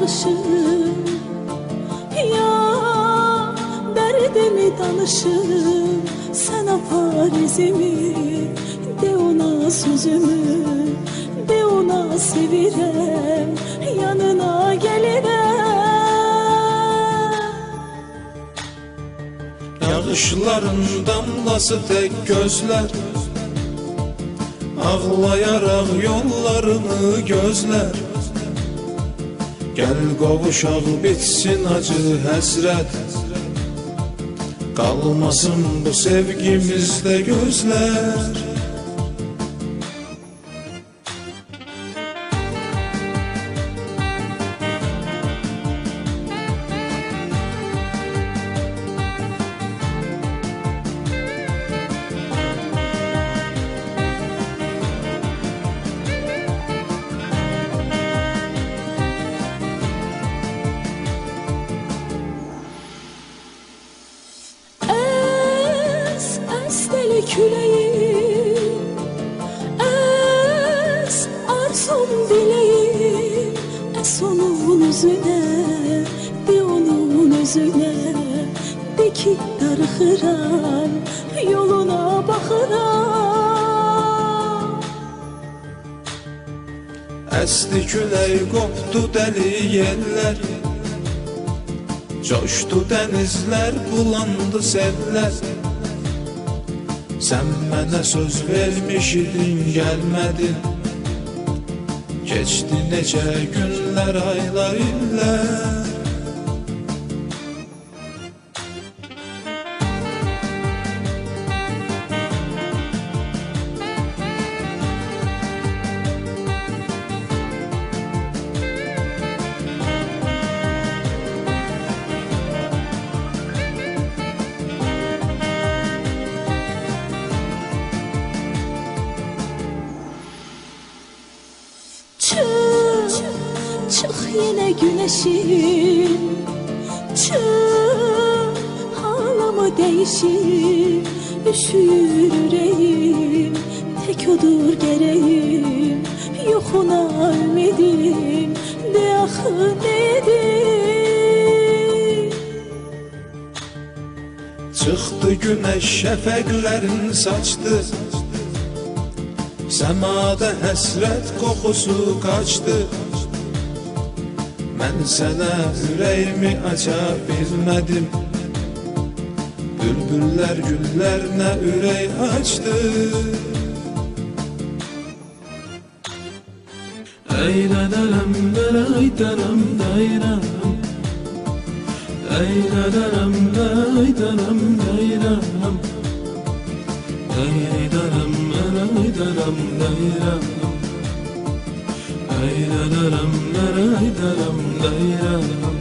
yağışım Ya derdimi danışım Sana farizimi De ona sözümü De ona sevirem. Yanına gelirem Yağışların damlası tek gözler. Ağlayarak yollarını gözler Gel qovuşaq bitsin acı həsrət Qalmasın bu sevgimizdə gözlər küleyim Es, arzum dileğim Es onun yüzüne De onun yüzüne De ki darıxıram Yoluna baxıram Əsdi külək qopdu dəli yellər Coşdu dənizlər, bulandı sellər Sən mənə söz vermişidin, gəlmədin Keçdi necə günlər, aylar, illər yine güneşim. Çık, halamı değişir Üşüyür yüreğim Tek odur gereğim. Yokuna ümidim De ahı nedir? Çıxdı günəş şəfəqlərin saçdı Səmada həsrət qoxusu qaçdı Mən sənə ürəyimi aça bilmədim Bülbüllər güllərinə ürək açdı Ey dədələm, ey dədələm, deyrəm Ey dədələm, ey dədələm, ey dədələm, deyrəm